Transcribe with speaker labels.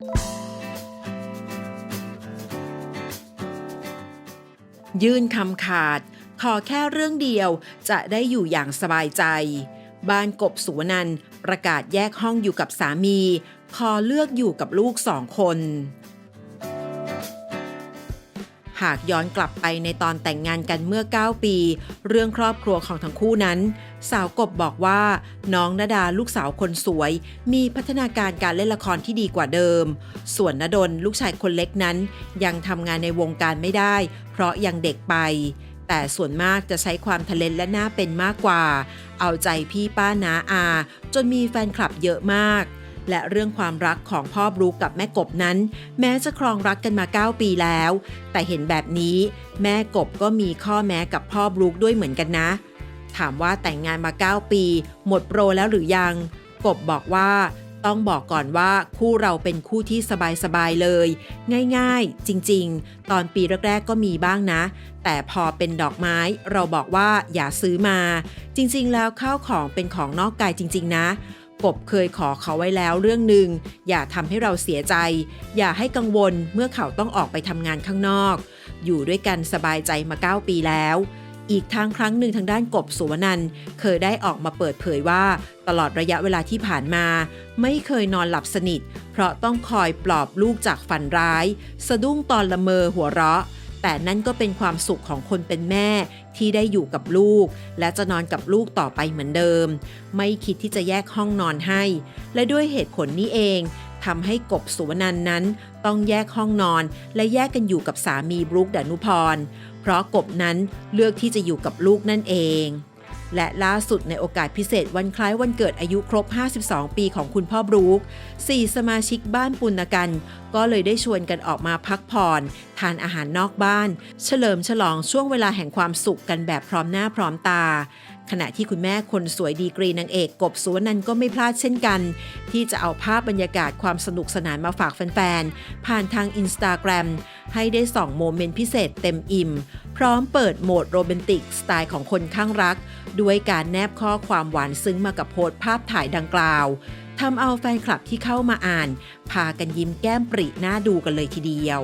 Speaker 1: ยื่นคำขาด ขอแค่เรื่องเดียวจะได้อยู่อย่างสบายใจ บ้านกบสุวนันประกาศแยกห้องอยู่กับสามี ขอเลือกอยู่กับลูกสองคน หากย้อนกลับไปในตอนแต่งงานกันเมื่อ 9 ปี เรื่องครอบครัวของทั้งคู่นั้น สาวกบบอกว่า น้องนาดาลูกสาวคนสวย มีพัฒนาการการเล่นละครที่ดีกว่าเดิม ส่วนนดลลูกชายคนเล็กนั้น ยังทำงานในวงการไม่ได้ เพราะยังเด็กไป แต่ส่วนมากจะใช้ความทะเลนและน่าเป็นมากกว่า เอาใจพี่ป้านาอา จนมีแฟนคลับเยอะมาก และเรื่องความรักของพ่อบรูคกับแม่กบนั้น แม้จะครองรักกันมา 9 ปีแล้ว แต่เห็นแบบนี้ แม่กบก็มีข้อแม้กับพ่อบรูคด้วยเหมือนกันนะ ถามว่าแต่งงานมา 9 ปี หมดโปรแล้วหรือยัง กบบอกว่าต้องบอกก่อนว่าคู่เราเป็นคู่ที่สบายๆเลย ง่ายๆ จริงๆ ตอนปีแรกๆก็มีบ้างนะ แต่พอเป็นดอกไม้เราบอกว่าอย่าซื้อมา จริงๆ แล้วข้าวของเป็นของนอกกายจริง ๆ นะ กบเคยขอเขาไว้แล้วเรื่องหนึ่งอย่าทำให้เราเสียใจ อย่าให้กังวลเมื่อเขาต้องออกไปทำงานข้างนอก อยู่ด้วยกันสบายใจมา 9 ปีแล้วอีกทางครั้งหนึ่งทางด้านกบสุวนันเคยได้ออกมาเปิดเผยว่า ตลอดระยะเวลาที่ผ่านมา ไม่เคยนอนหลับสนิท เพราะต้องคอยปลอบลูกจากฝันร้าย สะดุ้งตอนละเมอหัวเราะ แต่นั่นก็เป็นความสุขของคนเป็นแม่ที่ได้อยู่กับลูก และจะนอนกับลูกต่อไปเหมือนเดิม ไม่คิดที่จะแยกห้องนอนให้ และด้วยเหตุผลนี้เองทำให้กบสุวนันนั้น ต้องแยกห้องนอน และแยกกันอยู่กับสามีบรุกดานุพร เพราะกบนั้นเลือกที่จะอยู่กับลูกนั่นเอง และล่าสุดในโอกาสพิเศษวันคล้ายวันเกิดอายุครบ 52 ปีของคุณพ่อบรูคสี่สมาชิกบ้านปุณกัน ก็เลยได้ชวนกันออกมาพักผ่อน ทานอาหารนอกบ้าน เฉลิมฉลองช่วงเวลาแห่งความสุขกันแบบพร้อมหน้าพร้อมตา ขณะที่คุณแม่คนสวยดีกรีนางเอกกบสุวนันก็ไม่พลาดเช่นกัน ที่จะเอาภาพบรรยากาศความสนุกสนานมาฝากแฟนๆ ผ่านทางอินสตาแกรมให้ได้ส่องโมเมนต์พิเศษเต็มอิ่ม ร้อมเปิดโหมดโรแมนติกสไตล์ของคนข้างรัก ด้วยการแนบข้อความหวานซึ้งมากับโพสต์ภาพถ่ายดังกล่าวทำเอาแฟนคลับที่เข้ามาอ่าน พากันยิ้มแก้มปริหน้าดูกันเลยทีเดียว